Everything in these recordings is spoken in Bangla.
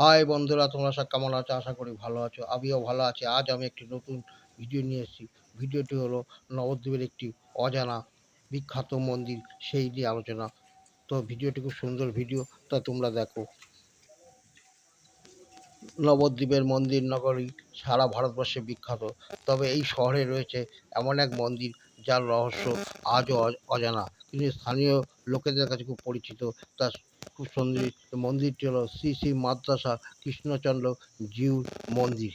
হাই বন্ধুরা, তোমরা সব কেমন আছো? আশা করি ভালো আছো। আমিও ভালো আছি। আজ আমি একটি নতুন ভিডিও নিয়ে এসেছি। ভিডিওটি হলো নবদ্বীপের একটি অজানা বিখ্যাত মন্দির, সেই নিয়ে আলোচনা। তো ভিডিওটি খুব সুন্দর ভিডিও, তা তোমরা দেখো। নবদ্বীপের মন্দির নগরী সারা ভারতবর্ষে বিখ্যাত। তবে এই শহরে রয়েছে এমন এক মন্দির, যার রহস্য আজও অজানা। কিন্তু স্থানীয় লোকেদের কাছে খুব পরিচিত। তার সুন্দর মন্দিরটি হলো শ্রী শ্রী মাদ্রাসা কৃষ্ণচন্দ্র জিউর মন্দির।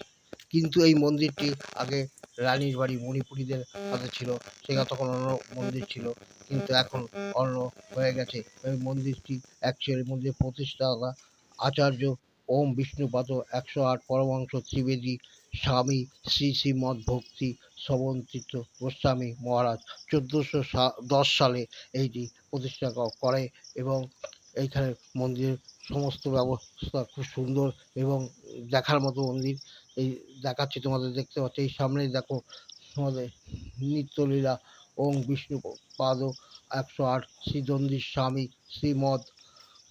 কিন্তু এই মন্দিরটি আগে রানীর বাড়ি মণিপুরীদের হাতে ছিল, সেখানে তখন অন্য মন্দির ছিল, কিন্তু এখন অন্য হয়ে গেছে। এই মন্দিরটি অ্যাকচুয়ালি মন্দির প্রতিষ্ঠাতা আচার্য ওম বিষ্ণুপাদ একশো আট পরমাংশ ত্রিবেদী স্বামী শ্রী শ্রী মদ ভক্তি সমন্বিত গোস্বামী মহারাজ চোদ্দোশো দশ সালে এইটি প্রতিষ্ঠা করে এবং এইখানে মন্দিরের সমস্ত ব্যবস্থা খুব সুন্দর এবং দেখার মতো মন্দির। এই দেখাচ্ছি তোমাদের, দেখতে পাচ্ছ। এই সামনেই দেখো তোমাদের নিত্যলীলা, ওম, বিষ্ণু, পাদ, একশো আট শ্রীদন্দির স্বামী, শ্রীমদ,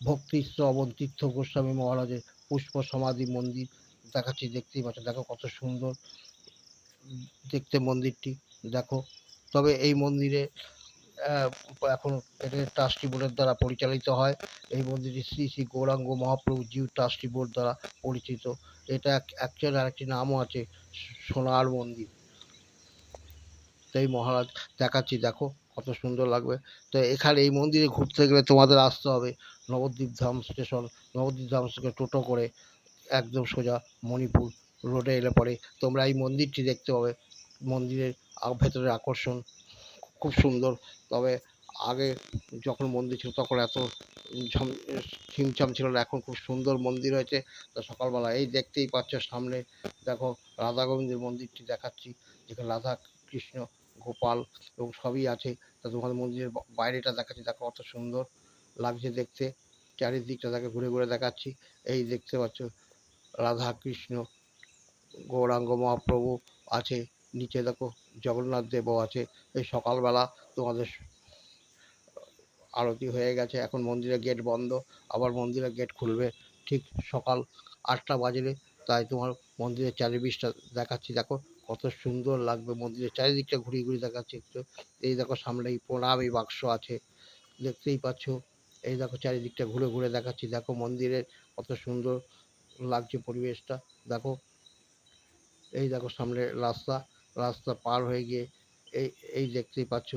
ভক্তি, শ্রবণ, তীর্থ গোস্বামী মহারাজের পুষ্প সমাধি মন্দির। দেখাচ্ছি, দেখতেই পাচ্ছ। দেখো কত সুন্দর দেখতে মন্দিরটি। দেখো, তবে এই মন্দিরে এখন ট্রাস্টি বোর্ডের দ্বারা পরিচালিত হয়। এই মন্দিরটি শ্রী শ্রী গৌরাঙ্গ মহাপ্রভু জিউ ট্রাস্টি বোর্ড দ্বারা পরিচিত। এটা অ্যাকচুয়ালি আরেকটি নামও আছে, সোনার মন্দির। এই মহারাজ দেখাচ্ছি, দেখো কত সুন্দর লাগবে। তো এখানে এই মন্দিরে ঘুরতে গেলে তোমাদের আসতে হবে নবদ্বীপ ধাম স্টেশন। নবদ্বীপ ধাম থেকে টোটো করে একদম সোজা মণিপুর রোডে এলে পরে তোমরা এই মন্দিরটি দেখতে পাবে। মন্দিরের ভেতরের আকর্ষণ খুব সুন্দর। তবে আগে যখন মন্দির ছিল তখন এত ঝম ছিমছাম ছিল না। এখন খুব সুন্দর মন্দির হয়েছে। তো সকালবেলা এই দেখতেই পাচ্ছ সামনে দেখো রাধা গোবিন্দের মন্দিরটি দেখাচ্ছি, যেখানে রাধা কৃষ্ণ, গোপাল এবং সবই আছে। তা তোমাদের মন্দিরের বাইরেটা দেখাচ্ছি। দেখো কত সুন্দর লাগছে দেখতে। চারিদিকটা দেখে ঘুরে ঘুরে দেখাচ্ছি। এই দেখতে পাচ্ছ রাধা কৃষ্ণ, গৌরাঙ্গ মহাপ্রভু আছে। নিচে দেখো জগন্নাথ দেবও আছে। এই সকালবেলা তোমাদের আরতি হয়ে গেছে, এখন মন্দিরের গেট বন্ধ, আবার মন্দিরের গেট খুলবে। ঠিক সকাল আটটা বাজলে, তাই তোমার মন্দিরের চারিদিকটা দেখাচ্ছি। দেখো কত সুন্দর লাগবে মন্দিরের চারিদিকটা ঘুরিয়ে ঘুরিয়ে দেখাচ্ছি একটু। এই দেখো সামনে সামনেই প্রণামী বাক্স আছে, দেখতেই পাচ্ছ। এই দেখো চারিদিকটা ঘুরে ঘুরে দেখাচ্ছি। দেখো মন্দিরের কত সুন্দর লাগছে পরিবেশটা। দেখো, এই দেখো সামনে রাস্তা রাস্তা পার হয়ে গিয়ে এই এই দেখতেই পাচ্ছ।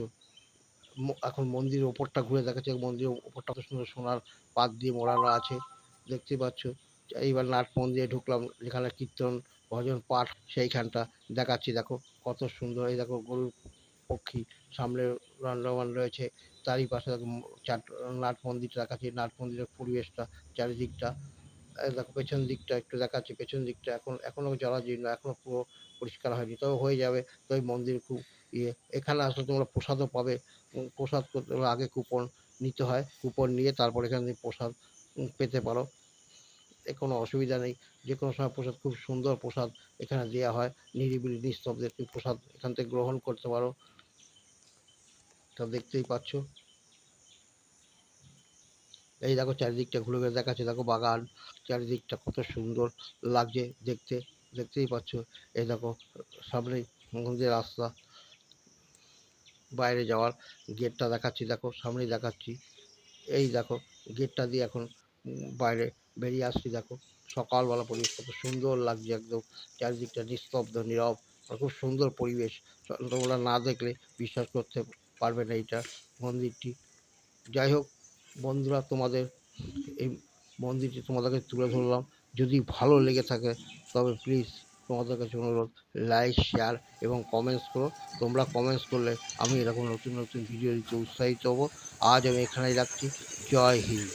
এখন মন্দিরের ওপরটা ঘুরে দেখাচ্ছে। মন্দিরের ওপরটা সুন্দর সোনার পাত দিয়ে মোড়ানো আছে। দেখতেই পাচ্ছ, এইবার নাট মন্দিরে ঢুকলাম, যেখানে কীর্তন, ভজন, পাঠ সেইখানটা দেখাচ্ছি। দেখো কত সুন্দর, এই দেখো গরুর পক্ষী সামনে রন্ডমান রয়েছে। তারই পাশে দেখো চাট নাট মন্দিরটা দেখাচ্ছি। নাট মন্দিরের পরিবেশটা, চারিদিকটা দেখো পেছন দিকটা, একটু দেখাচ্ছি পেছন দিকটা। এখন, এখনও জরাজীর্ণ এখনও পুরো পরিষ্কার হয়নি, তবে হয়ে যাবে। তো মন্দির খুব ইয়ে এখানে আসলে তোমরা প্রসাদও পাবে। প্রসাদ হলে আগে কুপন নিতে হয়। কুপন নিয়ে তারপর এখানে প্রসাদ পেতে পারো। এ কোনো অসুবিধা নেই। যে কোনো সময় প্রসাদ, খুব সুন্দর প্রসাদ এখানে দেওয়া হয়। নিরিবিলি, নিস্তব্ধে তুমি প্রসাদ এখান থেকে গ্রহণ করতে পারো। তা দেখতেই পাচ্ছ। এই দেখো চারিদিকটা ঘুরে ঘুরে দেখাচ্ছে, দেখো বাগান, চারিদিকটা কত সুন্দর লাগছে দেখতে, দেখতেই পাচ্ছ। এই দেখো সামনে মন্দির রাস্তা, বাইরে যাওয়ার গেটটা দেখাচ্ছি, দেখো সামনেই দেখাচ্ছি। এই দেখো গেটটা দিয়ে এখন বাইরে বেরিয়ে আসছি, দেখো সকালবেলা পরিবেশ কত সুন্দর লাগছে একদম। চারিদিকটা নিস্তব্ধ, নীরব খুব সুন্দর পরিবেশ। তোমরা না দেখলে বিশ্বাস করতে পারবে না এইটা মন্দিরটি। যাই হোক বন্ধুরা, তোমাদের এই মন্দিরটি তোমাদেরকে তুলে ধরলাম। যদি ভালো লেগে থাকে, তবে প্লিজ তোমাদের কাছে অনুরোধ লাইক শেয়ার এবং কমেন্টস করো। তোমরা কমেন্টস করলে আমি এরকম নতুন নতুন ভিডিও দিতে উৎসাহিত হব। আজ আমি এখানেই রাখছি। জয় হিন্দ।